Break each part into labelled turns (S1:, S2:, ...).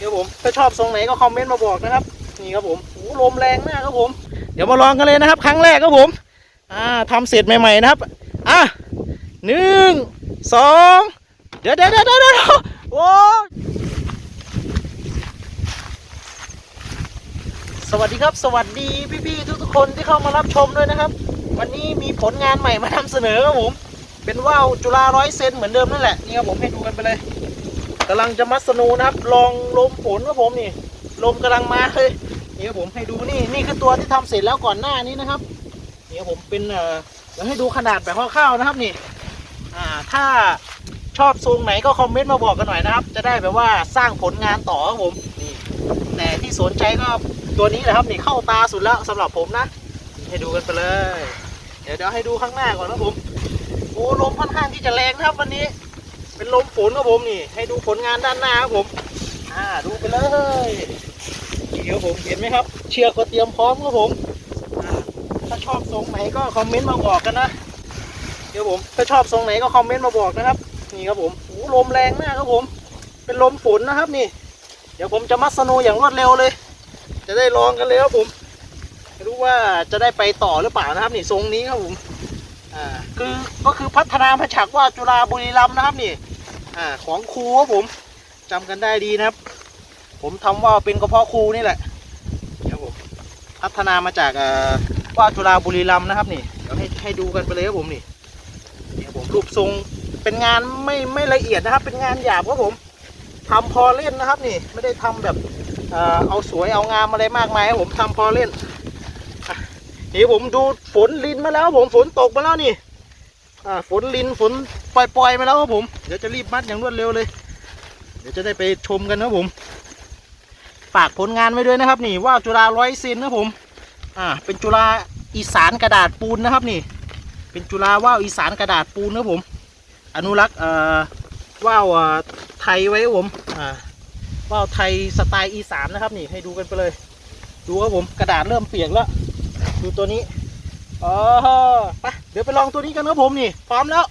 S1: เดี๋ยวผมถ้าชอบทรงไหนก็คอมเมนต์มาบอกนะครับ นี่ครับผมโอ้ลมแรงมากครับผม เดี๋ยวมาลองกันเลยนะครับ ครั้งแรกครับผม อ่าทำเสร็จใหม่ๆนะครับ อะหนึ่งสองเดี๋ยวเดี๋ยวเดี๋ยวเดี๋ยวเดะโอ้สวัสดีครับ สวัสดีพี่ๆทุกๆคนที่เข้ามารับชมด้วยนะครับ วันนี้มีผลงานใหม่มานำเสนอครับผม เป็นว่าวจุฬาร้อยเซนเหมือนเดิมนั่นแหละนี่ครับผมให้ดูกันไปเลย กำลังจะมัดสนูนะครับ ลองลมฝนครับผมนี่ลมกำลังมาเลยนี่ครับผมให้ดูนี่นี่คือตัวที่ทำเสร็จแล้วก่อนหน้านี้นะครับนี่ครับผมเป็นเอ่อเดี๋ยวให้ดูขนาดแบบคร่าวๆนะครับนี่อ่าถ้าชอบทรงไหนก็คอมเมนต์มาบอกกันหน่อยนะครับ จะได้แบบว่าสร้างผลงานต่อครับผมนี่แต่ที่สนใจก็ตัวนี้แหละครับนี่เข้าตาสุดแล้วสำหรับผมนะ ให้ดูกันไปเลย เดี๋ยวเดี๋ยวให้ดูข้างหน้าก่อนนะผมโอ้ลมค่อนข้างที่จะแรงนะครับวันนี้ เป็นลมฝนครับผมนี่ ให้ดูผลงานด้านหน้าครับผม อ่าดูไปเลยนี่ครับผมเห็นไหมครับ เชือกก็เตรียมพร้อมครับผมถ้าชอบทรงไหนก็คอมเมนต์มาบอกกันนะเดี๋ยวผมถ้าชอบทรงไหนก็คอมเมนต์มาบอกนะครับ นี่ครับผมโอ้ลมแรงมากครับผม เป็นลมฝนนะครับนี่ เดี๋ยวผมจะมัดสโนว์อย่างรวดเร็วเลย จะได้ลองกันเลยครับผมไม่รู้ว่าจะได้ไปต่อหรือเปล่านะครับ นี่ทรงนี้ครับผมอ่าคือก็คือพัฒนามาจากว่าจุฬาบุรีรัมย์นะครับนี่ อ่าของครูครับผมจำกันได้ดีนะครับ ผมทำว่าเป็นกระเพาะครูนี่แหละเดี๋ยวผมพัฒนามาจากว่าจุฬาบุรีรัมย์นะครับนี่เดี๋ยวให้ให้ดูกันไปเลยครับผมนี่เดี๋ยวผมรูปทรงเป็นงานไม่ไม่ละเอียดนะครับ เป็นงานหยาบครับผมทำพอเล่นนะครับนี่ไม่ได้ทำแบบเอาสวยเอางามอะไรมากมายครับผมทำพอเล่นนี่ผมดูฝนลินมาแล้วผมฝนตกมาแล้วนี่ อ่าฝนลินฝนปล่อยๆมาแล้วครับผม เดี๋ยวจะรีบมัดอย่างรวดเร็วเลย เดี๋ยวจะได้ไปชมกันนะครับผม ฝากผลงานไว้ด้วยนะครับ นี่ว่าวจุฬาร้อยเซนนะผม อ่า เป็นจุฬาอีสานกระดาษปูนนะครับนี่ เป็นจุฬาว่าวอีสานกระดาษปูนนะผม อนุรักษ์เอ่อว่าวไทยไว้ครับผม อ่าว่าวไทยสไตล์อีสานนะครับนี่ให้ดูกันไปเลย ดูครับผมกระดาษเริ่มเปียกแล้ว ดูตัวนี้ อ๋อไปเดี๋ยวไปลองตัวนี้กันครับผมนี่ พร้อมแล้ว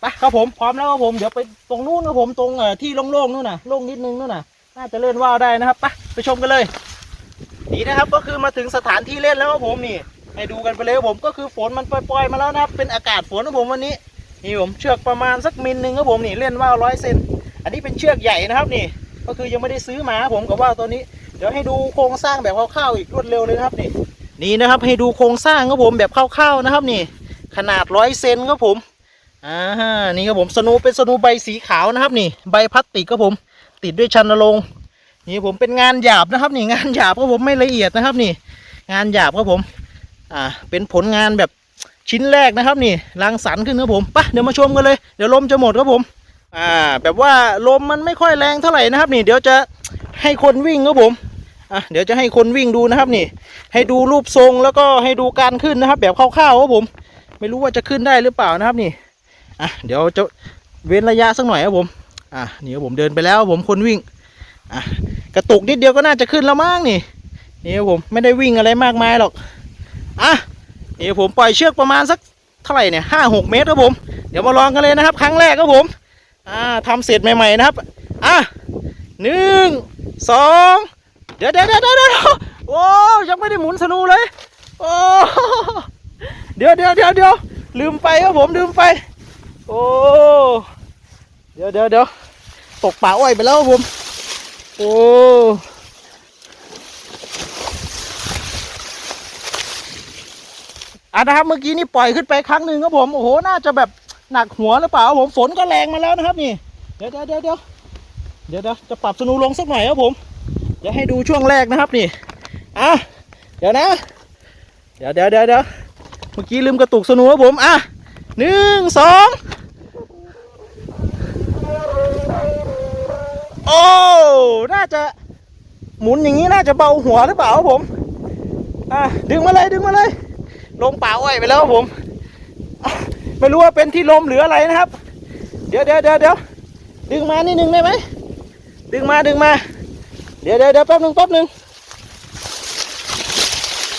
S1: ไปครับผมพร้อมแล้วครับผมเดี๋ยวไปตรงนู้นครับผมตรงเอ่อที่โล่งๆนู่นน่ะโล่งนิดนึงนู่นน่ะ น่าจะเล่นว่าวได้นะครับไปไปชมกันเลยนี่นะครับก็คือมาถึงสถานที่เล่นแล้วครับผมนี่ให้ดูกันไปเลยครับผมก็คือฝนมันปล่อยๆมาแล้วนะครับ เป็นอากาศฝนครับผมวันนี้นี่ผมเชือกประมาณสักมิลหนึ่งครับผมนี่เล่นว่าวร้อยเซนอันนี้เป็นเชือกใหญ่นะครับนี่ ก็คือยังไม่ได้ซื้อมาผมกับว่าวตัวนี้ เดี๋ยวให้ดูโครงสร้างแบบคร่าวๆอีกรวดเร็วเลยนะครับนี่ นี่นะครับให้ดูโครงสร้างครับผมแบบคร่าวๆนะครับนี่ขนาดร้อยเซนครับผมอ่านี่ครับผมสนูเป็นสนูใบสีขาวนะครับนี่ใบพลาสติกครับผม ติดด้วยชันรงนี่ผมเป็นงานหยาบนะครับนี่งานหยาบครับผมไม่ละเอียดนะครับนี่ งานหยาบครับผมอ่าเป็นผลงานแบบชิ้นแรกนะครับนี่รังสรรค์ขึ้นครับผมไปะเดี๋ยวมาชมกันเลยเดี๋ยวลมจะหมดครับผมอ่าแบบว่าลมมันไม่ค่อยแรงเท่าไหร่นะครับนี่เดี๋ยวจะให้คนวิ่งครับผม อะเดี๋ยวจะให้คนวิ่งดูนะครับนี่ ให้ดูรูปทรงแล้วก็ให้ดูการขึ้นนะครับ แบบคร่าวๆครับผม ไม่รู้ว่าจะขึ้นได้หรือเปล่านะครับนี่อะเดี๋ยวจะเว้นระยะสักหน่อยครับผมอะนี่ครับผมเดินไปแล้วผมคนวิ่งอะกระตุกนิดเดียวก็น่าจะขึ้นแล้วมั้งนี่นี่ครับผมไม่ได้วิ่งอะไรมากมายหรอกอะนี่ผมปล่อยเชือกประมาณสักเท่าไหร่เนี่ยห้าหกเมตรครับผม เดี๋ยวมาลองกันเลยนะครับ ครั้งแรกครับผมอ่าทำเสร็จใหม่ ๆ นะครับ อะหนึ่งสอง ดี๋ยวเดี๋ยวเดี๋ยวเดี๋ยวโอ้ยังไม่ได้หมุนสนูเลยโอ้เดี๋ยวเดี๋ยวเดี๋ยวเดี๋ยวลืมไปครับผมลืมไปโอ้เดี๋ยวเดี๋ยวเดี๋ยวตกป่าอ้อยไปแล้วครับผมโอ้อะนะครับเมื่อกี้นี่ปล่อยขึ้นไปครั้งหนึ่งครับผมโอ้โหน่าจะแบบหนักหัวหรือเปล่าผมฝนก็แรงมาแล้วนะครับนี่ เดี๋ยวเดี๋ยวเดี๋ยวเดี๋ยวจะปรับสนูลงสักหน่อยครับผม เดี๋ยวให้ดูช่วงแรกนะครับนี่อะเดี๋ยวนะ เดี๋ยวเดี๋ยวเดี๋ยวเดี๋ยวเมื่อกี้ลืมกระตุกสนูครับผมอะหนึ่งสองโอ้ น่าจะหมุนอย่างนี้น่าจะเบาหัวหรือเปล่าครับผม อะดึงมาเลยดึงมาเลย ลงป่าอ้อยไปแล้วครับผม ไม่รู้ว่าเป็นที่ลมหรืออะไรนะครับ เดี๋ยวเดี๋ยวเดี๋ยวเดี๋ยวดึงมานิดนึงได้ไหม ดึงมาดึงมา เดี๋ยวเดี๋ยวเดี๋ยวแป๊บหนึงแป๊บหนึง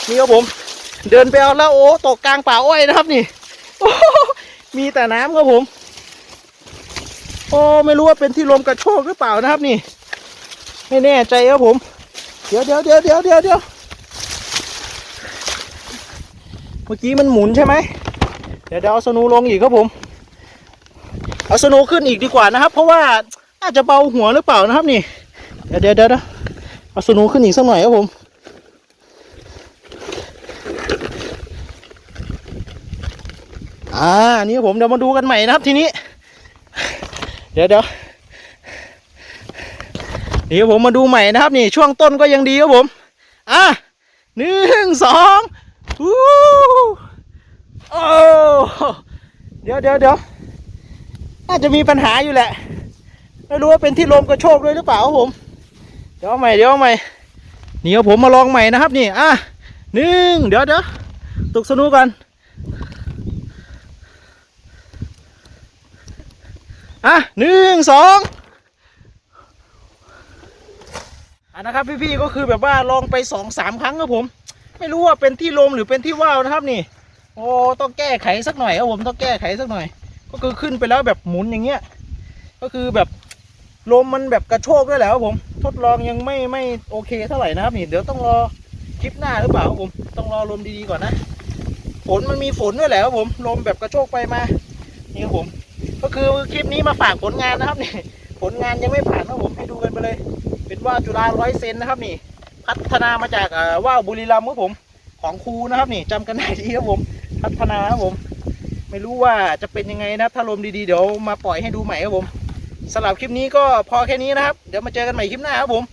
S1: นี่ครับผม เดินไปเอาแล้วโอ้ตกกลางป่าอ้อยนะครับนี่มีแต่น้ำครับผม โอ้ไม่รู้ว่าเป็นที่ลมกระโชกหรือเปล่านะครับนี่ ไม่แน่ใจครับผม เดี๋ยวเดี๋ยวเดี๋ยวเดี๋ยวเดี๋ยวเดี๋ยวเมื่อกี้มันหมุนใช่ไหมเดี๋ยวเดี๋ยวเอาสนูลงอีกครับผม เอาสนูขึ้นอีกดีกว่านะครับ เพราะว่าน่าจจะเบาหัวหรือเปล่านะครับนี่ ดี๋ยวเดี๋ยวเดี๋ยวเอาสนูขึ้นอีกสักหน่อยครับผมอ่านี่ผมเดี๋ยวมาดูกันใหม่นะครับทีนี้ เดี๋ยวเดี๋ยวเดี๋ยวผมมาดูใหม่นะครับนี่ช่วงต้นก็ยังดีครับผมอะหนึ่งสองวู้โอ้เดี๋ยวเดี๋ยวเดี๋ยวน่าจะมีปัญหาอยู่แหละ ไม่รู้ว่าเป็นที่ลมกระโชกด้วยหรือเปล่าครับผม ดี๋ยวใหม่เดี๋ยวใหม่นี่ครับผมมาลองใหม่นะครับนี่อะหนึ่งเดี๋ยวเดี๋ยวตกสนุกกันอะหนึ่งสองอะนะครับพี่ๆก็คือแบบว่าลองไปสองสามครั้งครับผม ไม่รู้ว่าเป็นที่ลมหรือเป็นที่ว่าวนะครับนี่ โอ้ต้องแก้ไขสักหน่อยครับผมต้องแก้ไขสักหน่อย ก็คือขึ้นไปแล้วแบบหมุนอย่างเงี้ยก็คือแบบลมมันแบบกระโชกด้วยแหละครับผม ทดลองยังไม่ไม่โอเคเท่าไหร่นะครับนี่เดี๋ยวต้องรอคลิปหน้าหรือเปล่าผมต้องรอลมดีๆก่อนนะฝนมันมีฝนด้วยแหละครับผมลมแบบกระโชกไปมานี่ครับผม ก็คือคลิปนี้มาฝากผลงานนะครับนี่ผลงานยังไม่ผ่านนะครับผมให้ดูกันไปเลย เป็นว่าวจุฬาร้อยเซนนะครับนี่ พัฒนามาจากว่าวบุรีรัมย์ครับผมของครูนะครับนี่จำกันได้ดีครับผมพัฒนาครับผม ไม่รู้ว่าจะเป็นยังไงนะถ้าลมดีๆเดี๋ยวมาปล่อยให้ดูใหม่ครับผม สำหรับคลิปนี้ก็พอแค่นี้นะครับ เดี๋ยวมาเจอกันใหม่คลิปหน้าครับผม